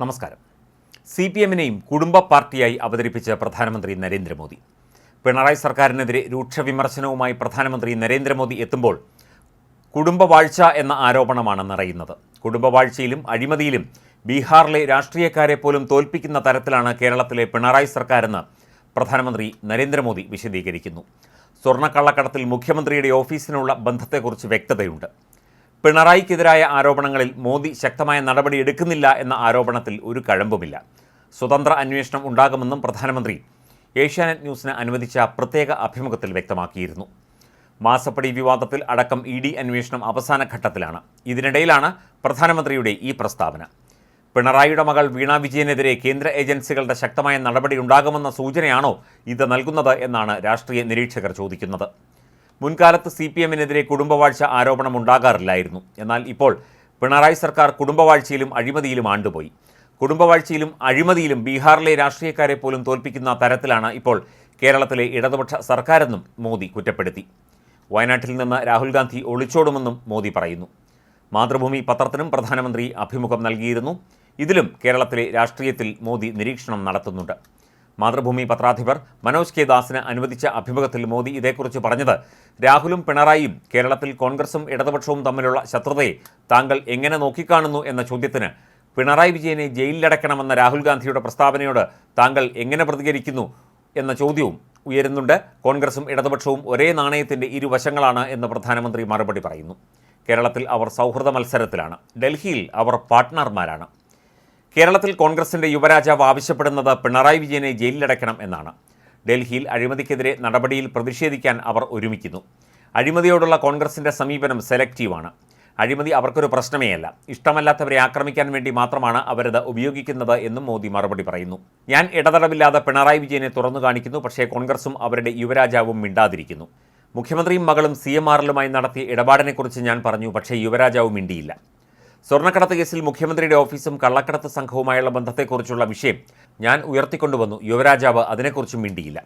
നമസ്കാരം. C P എമ്മിനെയും കുടുംബ പാർട്ടിയായി അവതരിപ്പിച്ച പ്രധാനമന്ത്രി നരേന്ദ്രമോദി. പിണറായി സർക്കാരിനെതിരെ രൂക്ഷ വിമർശനവുമായി പ്രധാനമന്ത്രി നരേന്ദ്രമോദി എത്തുമ്പോൾ കുടുംബവാഴ്ച എന്ന ആരോപണമാണ് നിറയുന്നത്. കുടുംബവാഴ്ചയിലും അഴിമതിയിലും ബീഹാറിലെ രാഷ്ട്രീയക്കാരെ പോലും തോൽപ്പിക്കുന്ന തരത്തിലാണ് കേരളത്തിലെ പിണറായി സർക്കാരെന്ന് പ്രധാനമന്ത്രി നരേന്ദ്രമോദി വിശദീകരിക്കുന്നു. സ്വർണക്കള്ളക്കടത്തിൽ മുഖ്യമന്ത്രിയുടെ ഓഫീസിനുള്ള ബന്ധത്തെക്കുറിച്ച് വ്യക്തതയുണ്ട്. പിണറായിക്കെതിരായ ആരോപണങ്ങളിൽ മോദി ശക്തമായ നടപടി എടുക്കുന്നില്ല എന്ന ആരോപണത്തിൽ ഒരു കഴമ്പുമില്ല. സ്വതന്ത്ര അന്വേഷണം ഉണ്ടാകുമെന്നും പ്രധാനമന്ത്രി ഏഷ്യാനെറ്റ് ന്യൂസിന് അനുവദിച്ച പ്രത്യേക അഭിമുഖത്തിൽ വ്യക്തമാക്കിയിരുന്നു. മാസപ്പടി വിവാദത്തിൽ അടക്കം ഇ ഡി അന്വേഷണം അവസാന ഘട്ടത്തിലാണ്. ഇതിനിടയിലാണ് പ്രധാനമന്ത്രിയുടെ ഈ പ്രസ്താവന. പിണറായിയുടെ മകൾ വീണ വിജയനെതിരെ കേന്ദ്ര ഏജൻസികളുടെ ശക്തമായ നടപടി ഉണ്ടാകുമെന്ന സൂചനയാണോ ഇത് നൽകുന്നത് എന്നാണ് രാഷ്ട്രീയ നിരീക്ഷകർ ചോദിക്കുന്നത്. മുൻകാലത്ത് സി പി എമ്മിനെതിരെ കുടുംബവാഴ്ച ആരോപണം ഉണ്ടാകാറില്ലായിരുന്നു. എന്നാൽ ഇപ്പോൾ പിണറായി സർക്കാർ കുടുംബവാഴ്ചയിലും അഴിമതിയിലും ആണ്ടുപോയി. കുടുംബവാഴ്ചയിലും അഴിമതിയിലും ബീഹാറിലെ രാഷ്ട്രീയക്കാരെ പോലും തോൽപ്പിക്കുന്ന തരത്തിലാണ് ഇപ്പോൾ കേരളത്തിലെ ഇടതുപക്ഷ സർക്കാരെന്നും മോദി കുറ്റപ്പെടുത്തി. വയനാട്ടിൽ നിന്ന് രാഹുൽ ഗാന്ധി ഒളിച്ചോടുമെന്നും മോദി പറയുന്നു. മാതൃഭൂമി പത്രത്തിനും പ്രധാനമന്ത്രി അഭിമുഖം നൽകിയിരുന്നു. ഇതിലും കേരളത്തിലെ രാഷ്ട്രീയത്തിൽ മോദി നിരീക്ഷണം നടത്തുന്നുണ്ട്. മാതൃഭൂമി പത്രാധിപർ മനോജ് കെ ദാസിന് അനുവദിച്ച അഭിമുഖത്തിൽ മോദി ഇതേക്കുറിച്ച് പറഞ്ഞത് രാഹുലും പിണറായിയും കേരളത്തിൽ കോൺഗ്രസും ഇടതുപക്ഷവും തമ്മിലുള്ള ശത്രുതയെ താങ്കൾ എങ്ങനെ നോക്കിക്കാണുന്നു എന്ന ചോദ്യത്തിന് പിണറായി വിജയനെ ജയിലിലടക്കണമെന്ന രാഹുൽ ഗാന്ധിയുടെ പ്രസ്താവനയോട് താങ്കൾ എങ്ങനെ പ്രതികരിക്കുന്നു എന്ന ചോദ്യവും ഉയരുന്നുണ്ട്. കോൺഗ്രസും ഇടതുപക്ഷവും ഒരേ നാണയത്തിന്റെ ഇരുവശങ്ങളാണ് എന്ന് പ്രധാനമന്ത്രി മറുപടി പറയുന്നു. കേരളത്തിൽ അവർ സൗഹൃദ മത്സരത്തിലാണ്. ഡൽഹിയിൽ അവർ പാർട്ട്ണർമാരാണ്. കേരളത്തിൽ കോൺഗ്രസിന്റെ യുവരാജാവ് ആവശ്യപ്പെടുന്നത് പിണറായി വിജയനെ ജയിലിലടക്കണം എന്നാണ്. ഡൽഹിയിൽ അഴിമതിക്കെതിരെ നടപടിയിൽ പ്രതിഷേധിക്കാൻ അവർ ഒരുമിക്കുന്നു. അഴിമതിയോടുള്ള കോൺഗ്രസിന്റെ സമീപനം സെലക്റ്റീവാണ്. അഴിമതി അവർക്കൊരു പ്രശ്നമേയല്ല. ഇഷ്ടമല്ലാത്തവരെ ആക്രമിക്കാൻ വേണ്ടി മാത്രമാണ് അവരത് ഉപയോഗിക്കുന്നത് എന്നും മോദി മറുപടി പറയുന്നു. ഞാൻ ഇടതടവില്ലാതെ പിണറായി വിജയനെ തുറന്നു കാണിക്കുന്നു. പക്ഷേ കോൺഗ്രസും അവരുടെ യുവരാജാവും മിണ്ടാതിരിക്കുന്നു. മുഖ്യമന്ത്രിയും മകളും സി എം ആറിലുമായി നടത്തിയ ഇടപാടിനെക്കുറിച്ച് ഞാൻ പറഞ്ഞു. പക്ഷേ യുവരാജാവ് മിണ്ടിയില്ല. സ്വർണക്കടത്ത് കേസിൽ മുഖ്യമന്ത്രിയുടെ ഓഫീസും കള്ളക്കടത്ത് സംഘവുമായുള്ള ബന്ധത്തെക്കുറിച്ചുള്ള വിഷയം ഞാൻ ഉയർത്തിക്കൊണ്ടുവന്നു. യുവരാജാവ് അതിനെക്കുറിച്ചും മിണ്ടിയില്ല.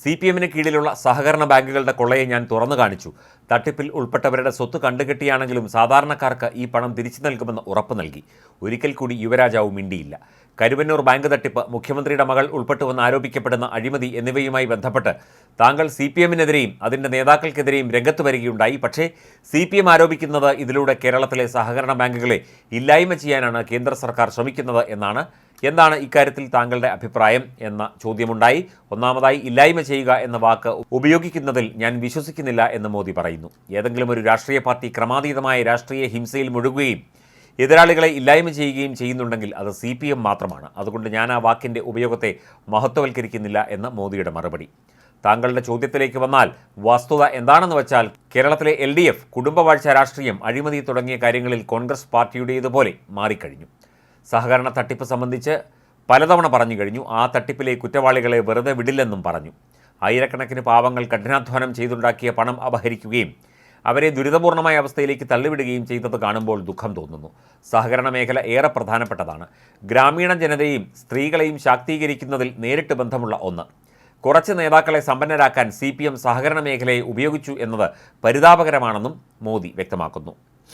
സി പി എമ്മിന് കീഴിലുള്ള സഹകരണ ബാങ്കുകളുടെ കൊള്ളയെ ഞാൻ തുറന്നു കാണിച്ചു. തട്ടിപ്പിൽ ഉൾപ്പെട്ടവരുടെ സ്വത്ത് കണ്ടുകെട്ടിയാണെങ്കിലും സാധാരണക്കാർക്ക് ഈ പണം തിരിച്ചു നൽകുമെന്ന് ഉറപ്പ് നൽകി. ഒരിക്കൽ കൂടി യുവരാജാവ് മിണ്ടിയില്ല. കരുവന്നൂർ ബാങ്ക് തട്ടിപ്പ് മുഖ്യമന്ത്രിയുടെ മകൾ ഉൾപ്പെട്ടുവെന്ന് ആരോപിക്കപ്പെടുന്ന അഴിമതി എന്നിവയുമായി ബന്ധപ്പെട്ട് താങ്കൾ സി പി എമ്മിനെതിരെയും അതിന്റെ നേതാക്കൾക്കെതിരെയും രംഗത്ത് വരികയുണ്ടായി. പക്ഷേ സി പി എം ആരോപിക്കുന്നത് ഇതിലൂടെ കേരളത്തിലെ സഹകരണ ബാങ്കുകളെ ഇല്ലായ്മ ചെയ്യാനാണ് കേന്ദ്ര സർക്കാർ ശ്രമിക്കുന്നത് എന്നാണ് എന്താണ് ഇക്കാര്യത്തിൽ താങ്കളുടെ അഭിപ്രായം എന്ന ചോദ്യമുണ്ടായി. ഒന്നാമതായി ഇല്ലായ്മ ചെയ്യുക എന്ന വാക്ക് ഉപയോഗിക്കുന്നതിൽ ഞാൻ വിശ്വസിക്കുന്നില്ല എന്ന് മോദി പറയുന്നു. ഏതെങ്കിലും ഒരു രാഷ്ട്രീയ പാർട്ടി ക്രമാതീതമായ രാഷ്ട്രീയ ഹിംസയിൽ മുഴുകുകയും എതിരാളികളെ ഇല്ലായ്മ ചെയ്യുകയും ചെയ്യുന്നുണ്ടെങ്കിൽ അത് സി പി എം മാത്രമാണ്. അതുകൊണ്ട് ഞാൻ ആ വാക്കിന്റെ ഉപയോഗത്തെ മഹത്വവൽക്കരിക്കുന്നില്ല എന്ന് മോദിയുടെ മറുപടി. താങ്കളുടെ ചോദ്യത്തിലേക്ക് വന്നാൽ വസ്തുത എന്താണെന്ന് വെച്ചാൽ കേരളത്തിലെ എൽ ഡി എഫ് കുടുംബവാഴ്ച രാഷ്ട്രീയം അഴിമതി തുടങ്ങിയ കാര്യങ്ങളിൽ കോൺഗ്രസ് പാർട്ടിയുടേതുപോലെ മാറിക്കഴിഞ്ഞു. സഹകരണ തട്ടിപ്പ് സംബന്ധിച്ച് പലതവണ പറഞ്ഞു കഴിഞ്ഞു. ആ തട്ടിപ്പിലെ കുറ്റവാളികളെ വെറുതെ വിടില്ലെന്നും പറഞ്ഞു. ആയിരക്കണക്കിന് പാവങ്ങൾ കഠിനാധ്വാനം ചെയ്തുണ്ടാക്കിയ പണം അപഹരിക്കുകയും അവരെ ദുരിതപൂർണമായ അവസ്ഥയിലേക്ക് തള്ളിവിടുകയും ചെയ്തത് കാണുമ്പോൾ ദുഃഖം തോന്നുന്നു. സഹകരണ മേഖല ഏറെ പ്രധാനപ്പെട്ടതാണ്. ഗ്രാമീണ ജനതയെയും സ്ത്രീകളെയും ശാക്തീകരിക്കുന്നതിൽ നേരിട്ട് ബന്ധമുള്ള ഒന്ന്. കുറച്ച് നേതാക്കളെ സമ്പന്നരാക്കാൻ സി സഹകരണ മേഖലയെ ഉപയോഗിച്ചു എന്നത് പരിതാപകരമാണെന്നും മോദി വ്യക്തമാക്കുന്നു.